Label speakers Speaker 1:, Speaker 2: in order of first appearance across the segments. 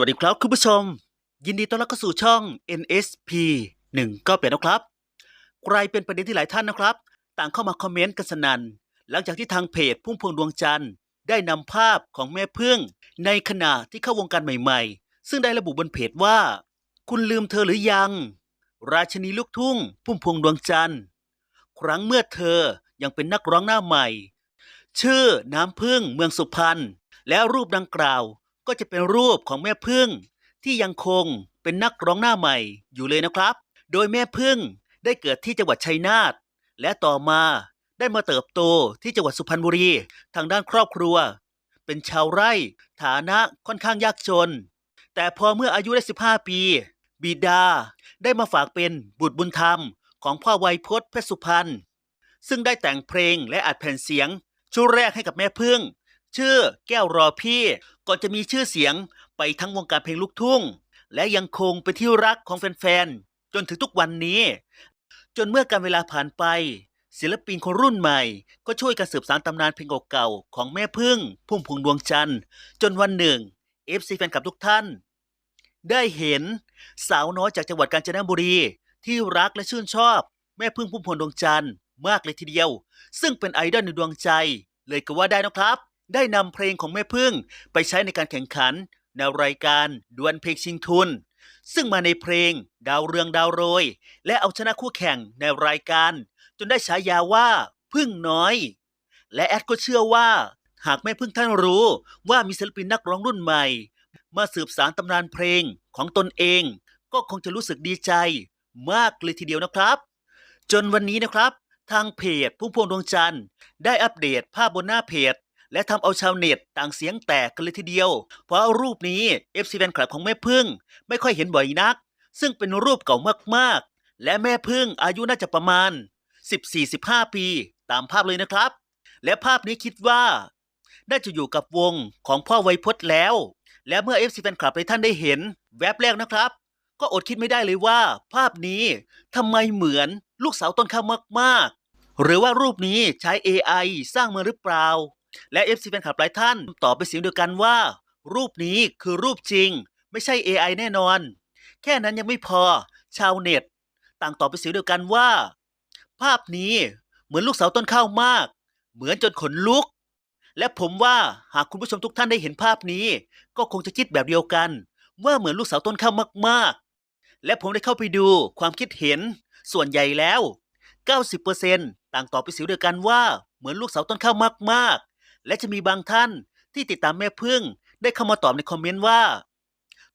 Speaker 1: วัสดีครับคุณผู้ชม ยินดีต้อนรับเข้าสู่ช่อง NSP 1ก็เป็นนะครับกลายเป็นประเด็นที่หลายท่านนะครับ ต่างเข้ามาคอมเมนต์กันสนัน่นหลังจากที่ทางเพจพุ่มพวงดวงจันทร์ ได้นำภาพของแม่พึ่ง ในขณะที่เข้าวงการใหม่ๆ ซึ่งได้ระบุบนเพจว่า คุณลืมเธอหรือยัง ราชินีลูกทุ่ง พุ่มพวงดวงจันทร์ ครั้งเมื่อเธอยังเป็นนักร้องหน้าใหม่ ชื่อน้ำพึ่งเมืองสุพรรณและรูปดังกล่าว ก็จะเป็นรูปของแม่พึ่ง ที่ยังคงเป็นนักร้องหน้าใหม่อยู่เลยนะครับ โดยแม่พึ่งได้เกิดที่จังหวัดชัยนาทและต่อมาได้มาเติบโตที่จังหวัดสุพรรณบุรี ทางด้านครอบครัว เป็นชาวไร่ฐานะค่อนข้างยากจน แต่พอเมื่ออายุได้ 15 ปี บิดาได้มาฝากเป็นบุตรบุญธรรมของพ่อไวยพจน์เพชรสุพรรณซึ่งได้แต่งเพลงและอัดแผ่นเสียง ชุดแรกให้กับแม่พึ่ง ชื่อแก้วรอพี่ ก่อนจะมีชื่อเสียงไปทั้งวงการเพลงลูกทุ่ง และยังคงเป็นที่รักของแฟนๆ จนถึงทุกวันนี้ จนเมื่อการเวลาผ่านไป ศิลปินคนรุ่นใหม่ ก็ช่วยกันสืบสานตำนานเพลงเก่าๆของแม่พึ่ง พุ่มพวงดวงจันทร์ จนวันหนึ่ง FC แฟนคลับทุกท่าน ได้เห็นสาวน้อยจากจังหวัดกาญจนบุรี ที่รักและชื่นชอบแม่พึ่งพุ่มพวงดวงจันทร์มากเลยทีเดียว ซึ่งเป็นไอดอลในดวงใจ เลยก็ว่าได้นะครับ ได้นำเพลงของแม่พึ่งไปใช้ในการแข่งขัน ในรายการดวลเพลงชิงทุน ซึ่งมาในเพลงดาวเรืองดาวโรย และเอาชนะคู่แข่งในรายการ จนได้ฉายาว่าพึ่งน้อย และแอดก็เชื่อว่า หากแม่พึ่งท่านรู้ว่ามีศิลปินนักร้องรุ่นใหม่ มาสืบสารตำนานเพลงของตนเอง ก็คงจะรู้สึกดีใจ มากเลยทีเดียวนะครับ จนวันนี้นะครับ ทางเพจพุ่มพวงดวงจันทร์ได้อัปเดตภาพบนหน้าเพจ และทำเอาชาวเน็ตต่างเสียงแตกกันเลยทีเดียว เพราะรูปนี้ FC แฟนคลับของแม่พึ่ง ไม่ค่อยเห็นบ่อยนัก ซึ่งเป็นรูปเก่ามากๆ และแม่พึ่งอายุน่าจะประมาณ 14-15 ปี ตามภาพเลยนะครับ และภาพนี้คิดว่า น่าจะอยู่กับวงของพ่อไวยพจน์แล้ว และเมื่อ FC แฟนคลับในท่านได้เห็น แวบแรกนะครับ ก็อดคิดไม่ได้เลยว่า ภาพนี้ทำไมเหมือนลูกสาวต้นข้าวมากๆหรือว่ารูปนี้ใช้ AI สร้างมาหรือเปล่า และ FC แฟนคลับหลายท่านตอบเป็นเสียงเดียวกันว่า รูปนี้คือรูปจริง ไม่ใช่ AI แน่นอน แค่นั้นยังไม่พอชาวเน็ต ต่างตอบเป็นเสียงเดียวกันว่า ภาพนี้เหมือนลูกเสาต้นข้าวมาก เหมือนจนขนลุก และผมว่าหากคุณผู้ชมทุกท่านได้เห็นภาพนี้ ก็คงจะคิดแบบเดียวกัน ว่าเหมือนลูกเสาต้นข้าวมากๆ และผมได้เข้าไปดูความคิดเห็นส่วนใหญ่แล้ว 90%ต่างตอบเป็นเสียงเดียวกันว่าเหมือนลูกเสาต้นข้าวมากๆ และจะมีบางท่านที่ติดตามแม่พึ่งได้เข้ามาตอบในคอมเมนต์ว่า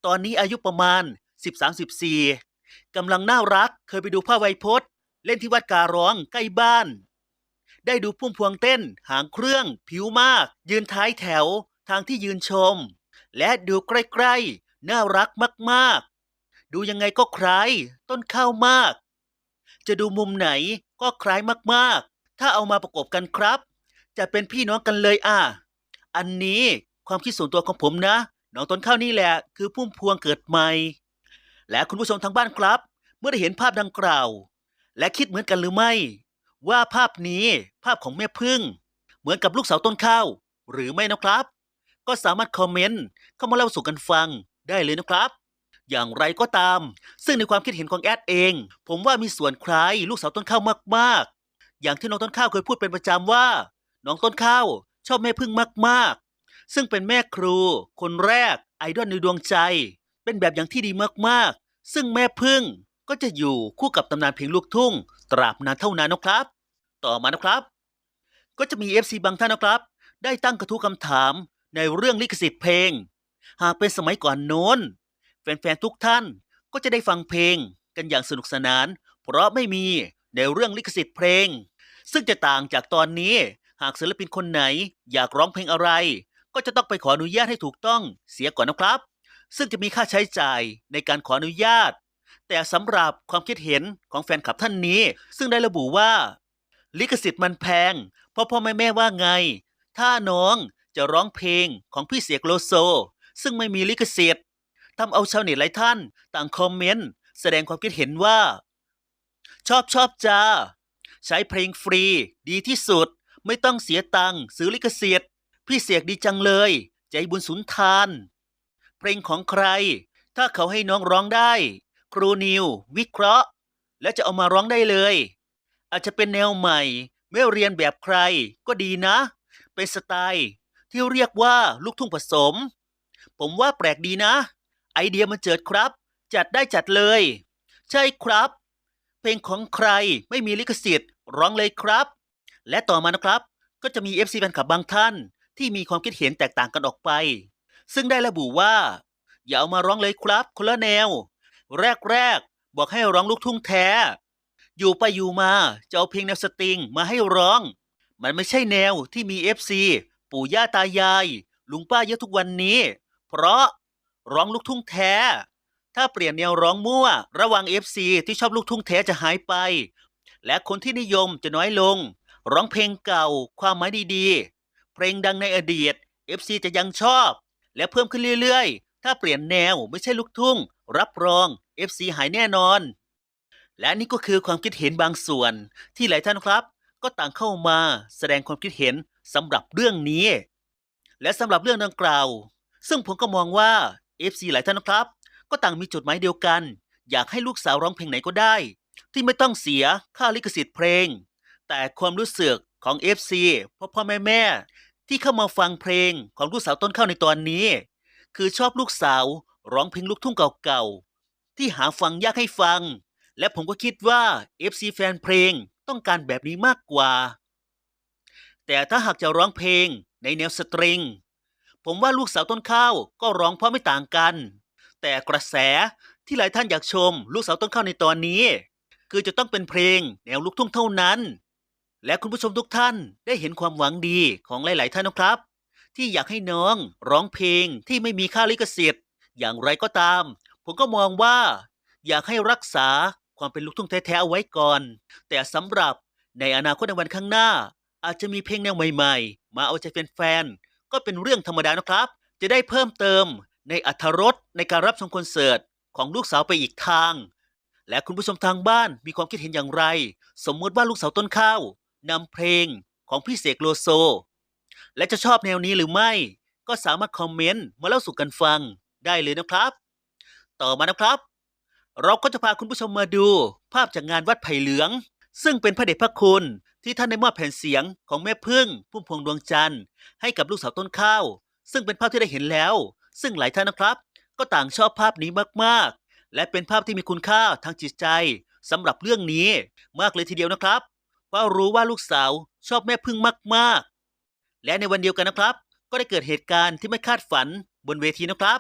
Speaker 1: ตอนนี้อายุประมาณ 13-14กำลังน่ารักเคยไปดูพ่อไวยพจน์ เล่นที่วัดการร้องใกล้บ้าน ได้ดูพุ่มพวงเต้น หางเครื่อง ผิวมาก ยืนท้ายแถว ทางที่ยืนชม และดูใกล้ๆ น่ารักมากๆ ดูยังไงก็คล้าย ต้นข้าวมาก จะดูมุมไหนก็คล้ายมากๆ ถ้าเอามาประกบกันครับ จะเป็นพี่น้องกันเลยอะ อันนี้ความคิดส่วนตัวของผมนะ น้องต้นข้าวนี่แหละ คือพุ่มพวงเกิดใหม่ และคุณผู้ชมทางบ้านครับ เมื่อได้เห็นภาพดังกล่าว และคิดเหมือนกันหรือไม่ ว่าภาพนี้ภาพของแม่พึ่ง เหมือนกับลูกสาวต้นข้าว หรือไม่นะครับ ก็สามารถคอมเมนต์เข้ามาเล่าสู่กันฟังได้เลยนะครับ อย่างไรก็ตาม ซึ่งในความคิดเห็นของแอดเอง ผมว่ามีส่วนคล้ายลูกสาวต้นข้าวมากๆ อย่างที่น้องต้นข้าวเคยพูดเป็นประจำว่า น้องต้นข้าวชอบแม่พึ่งมากๆ ซึ่งเป็นแม่ครู คนแรกไอดอลในดวงใจ เป็นแบบอย่างที่ดีมากๆ ซึ่งแม่พึ่งก็จะอยู่คู่กับตำนานเพลงลูกทุ่ง ตราบนานเท่านานนะครับ ต่อมานะครับ ก็จะมี FC บางท่านนะครับ ได้ตั้งกระทู้คำถามในเรื่องลิขสิทธิ์เพลง หากเป็นสมัยก่อนโน้น แฟนๆทุกท่านก็จะได้ฟังเพลงกันอย่างสนุกสนาน เพราะไม่มีในเรื่องลิขสิทธิ์เพลง ซึ่งจะต่างจากตอนนี้ หากศิลปินคนไหน อยากร้องเพลงอะไร ก็จะต้องไปขออนุญาตให้ถูกต้องเสียก่อนนะครับ ซึ่งจะมีค่าใช้จ่ายในการขออนุญาต แต่สำหรับความคิดเห็นของแฟนคลับท่านนี้ ซึ่งได้ระบุว่า ลิขสิทธิ์มันแพงเพราะพ่อแม่แม่ว่าไง ถ้าน้องจะร้องเพลงของพี่เสียกโลโซ ซึ่งไม่มีลิขสิทธิ์ทำเอาชาวเน็ตหลายท่าน ต่างคอมเมนต์แสดงความคิดเห็นว่า ชอบชอบจ้า ใช้เพลงฟรีดีที่สุด ไม่ต้องเสียตังค์ซื้อลิขสิทธิ์พี่เสียกดีจังเลย ใจบุญสุนทาน เพลงของใคร ถ้าเขาให้น้องร้องได้ ครูนิว วิเคราะห์ และจะเอามาร้องได้เลย อาจจะเป็นแนวใหม่ ไม่เรียนแบบใครก็ดีนะ เป็นสไตล์ ที่เรียกว่าลูกทุ่งผสม ผมว่าแปลกดีนะ ไอเดียมันเจิดครับ จัดได้จัดเลย ใช่ครับ เพลงของใครไม่มีลิขสิทธิ์ร้องเลยครับ และต่อมานะครับ ก็จะมี FC แฟนคลับบางท่าน ที่มีความคิดเห็นแตกต่างกันออกไป ซึ่งได้ระบุว่า อย่าเอามาร้องเลยครับคนละแนว แรกๆบอกให้ร้องลูกทุ่งแท้ อยู่ไปอยู่มาจะเอาเพลงแนวสตริงมาให้ร้อง มันไม่ใช่แนวที่มี FC ปู่ย่าตายาย ลุงป้าเยอะทุกวันนี้ เพราะร้องลูกทุ่งแท้ ถ้าเปลี่ยนแนวร้องมั่ว ระวัง FC ที่ชอบลูกทุ่งแท้จะหายไป และคนที่นิยมจะน้อยลง ร้องเพลงเก่า ความหมายดีๆ เพลงดังในอดีต FC จะยังชอบ และเพิ่มขึ้นเรื่อยๆ ถ้าเปลี่ยนแนวไม่ใช่ลูกทุ่ง รับรอง FC หายแน่นอน และนี่ก็คือความคิดเห็นบางส่วน ที่หลายท่านครับ ก็ต่างเข้ามาแสดงความคิดเห็นสำหรับเรื่องนี้ และสำหรับเรื่องดังกล่าว ซึ่งผมก็มองว่า FC หลายท่านครับ ก็ต่างมีจุดหมายเดียวกัน อยากให้ลูกสาวร้องเพลงไหนก็ได้ ที่ไม่ต้องเสียค่าลิขสิทธิ์เพลง แต่ความรู้สึกของ FC พ่อพ่อแม่แม่ที่เข้ามาฟังเพลงของลูกสาวต้นข้าวในตอนนี้ คือชอบลูกสาวร้องเพลงลูกทุ่งเก่าๆ ที่หาฟังยากให้ฟัง และผมก็คิดว่า FC แฟนเพลงต้องการแบบนี้มากกว่า แต่ถ้าหากจะร้องเพลงในแนวสตริง ผมว่าลูกสาวต้นข้าวก็ร้องเพราะไม่ต่างกัน แต่กระแสที่หลายท่านอยากชม ลูกสาวต้นข้าวในตอนนี้ คือจะต้องเป็นเพลงแนวลูกทุ่งเท่านั้น และคุณผู้ชมทุกท่านได้เห็นความหวังดีของหลาย ๆ ท่านนะครับ ที่อยากให้น้องร้องเพลงที่ไม่มีค่าลิขสิทธิ์อย่างไรก็ตาม ผมก็มองว่า อยากให้รักษาความเป็นลูกทุ่งแท้ ๆ เอาไว้ก่อน แต่สำหรับในอนาคตในวันข้างหน้า อาจจะมีเพลงแนวใหม่ ๆ มาเอาใจแฟน ๆ ก็เป็นเรื่องธรรมดานะครับ จะได้เพิ่มเติมในอัธรสในการรับชมคอนเสิร์ตของลูกสาวไปอีกทาง และคุณผู้ชมทางบ้านมีความคิดเห็นอย่างไร สมมติว่าลูกสาวต้นข้าว นำเพลงของพี่เสกโลโซ และจะชอบแนวนี้หรือไม่ ก็สามารถคอมเมนต์มาเล่าสู่กันฟังได้เลยนะครับ ต่อมานะครับ เราก็จะพาคุณผู้ชมมาดูภาพจากงานวัดไผ่เหลือง ซึ่งเป็นพระเดชพระคุณที่ท่านได้มอบแผ่นเสียงของแม่พึ่งพุ่มพวงดวงจันทร์ให้กับลูกสาวต้นข้าว ซึ่งเป็นภาพที่ได้เห็นแล้ว ซึ่งหลายท่านนะครับ ก็ต่างชอบภาพนี้มากๆ และเป็นภาพที่มีคุณค่าทางจิตใจสำหรับเรื่องนี้มากเลยทีเดียวนะครับ เพราะรู้ว่าลูกสาวชอบแม่พึ่งมากๆ และในวันเดียวกันนะครับ ก็ได้เกิดเหตุการณ์ที่ไม่คาดฝันบนเวทีนะครับ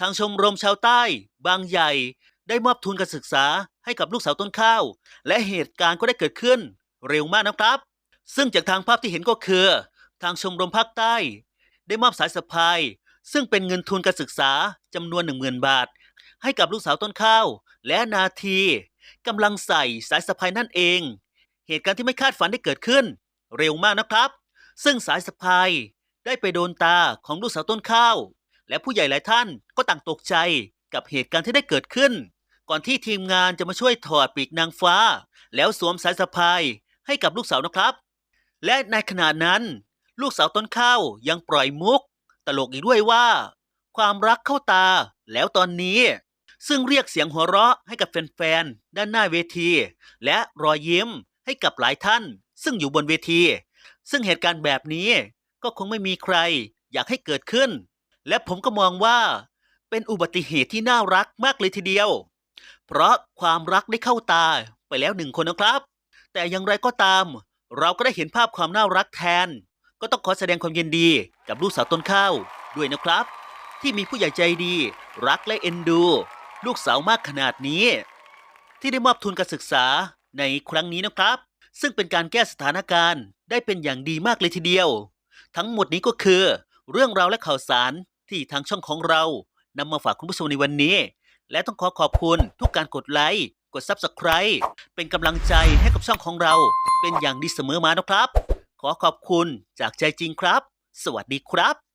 Speaker 1: ทางชมรมชาวใต้ บางใหญ่ ได้มอบทุนการศึกษาให้กับลูกสาวต้นข้าว และเหตุการณ์ก็ได้เกิดขึ้นเร็วมากนะครับ ซึ่งจากทางภาพที่เห็นก็คือ ทางชมรมภาคใต้ ได้มอบสายสะพาย ซึ่งเป็นเงินทุนการศึกษาจำนวน 10,000 บาท ให้กับลูกสาวต้นข้าว และนาทีกำลังใส่สายสะพายนั่นเอง เหตุการณ์ที่ไม่คาดฝันได้เกิดขึ้น เร็วมากนะครับ ซึ่งสายสะพายได้ไปโดนตาของลูกสาวต้นข้าว และผู้ใหญ่หลายท่านก็ต่างตกใจกับเหตุการณ์ที่ได้เกิดขึ้น ก่อนที่ทีมงานจะมาช่วยถอดปีกนางฟ้า แล้วสวมสายสะพายให้กับลูกสาวนะครับ และในขณะนั้น ลูกสาวต้นข้าวยังปล่อยมุก ตลกอีกด้วยว่า ความรักเข้าตาแล้วตอนนี้ซึ่งเรียกเสียงหัวเราะให้กับแฟนๆ ด้านหน้าเวที และรอยยิ้ม ให้กับหลายท่าน ซึ่งอยู่บนเวที ซึ่งเหตุการณ์แบบนี้ก็คงไม่มีใครอยากให้เกิดขึ้น และผมก็มองว่า เป็นอุบัติเหตุที่น่ารักมากเลยทีเดียว เพราะความรักได้เข้าตาไปแล้วหนึ่งคนนะครับ แต่อย่างไรก็ตาม เราก็ได้เห็นภาพความน่ารักแทน ก็ต้องขอแสดงความยินดีกับลูกสาวต้นข้าวด้วยนะครับ ที่มีผู้ใหญ่ใจดี รักและเอ็นดู ลูกสาวมากขนาดนี้ ที่ได้มอบทุนการศึกษา ในครั้งนี้นะครับ ซึ่งเป็นการแก้สถานการณ์ได้เป็นอย่างดีมากเลยทีเดียว ทั้งหมดนี้ก็คือ เรื่องราวและข่าวสารที่ทางช่องของเรานำมาฝากคุณผู้ชมในวันนี้ และต้องขอขอบคุณทุกการกดไลค์กด Subscribe เป็นกำลังใจให้กับช่องของเรา เป็นอย่างดีเสมอมานะครับ ขอขอบคุณจากใจจริงครับ สวัสดีครับ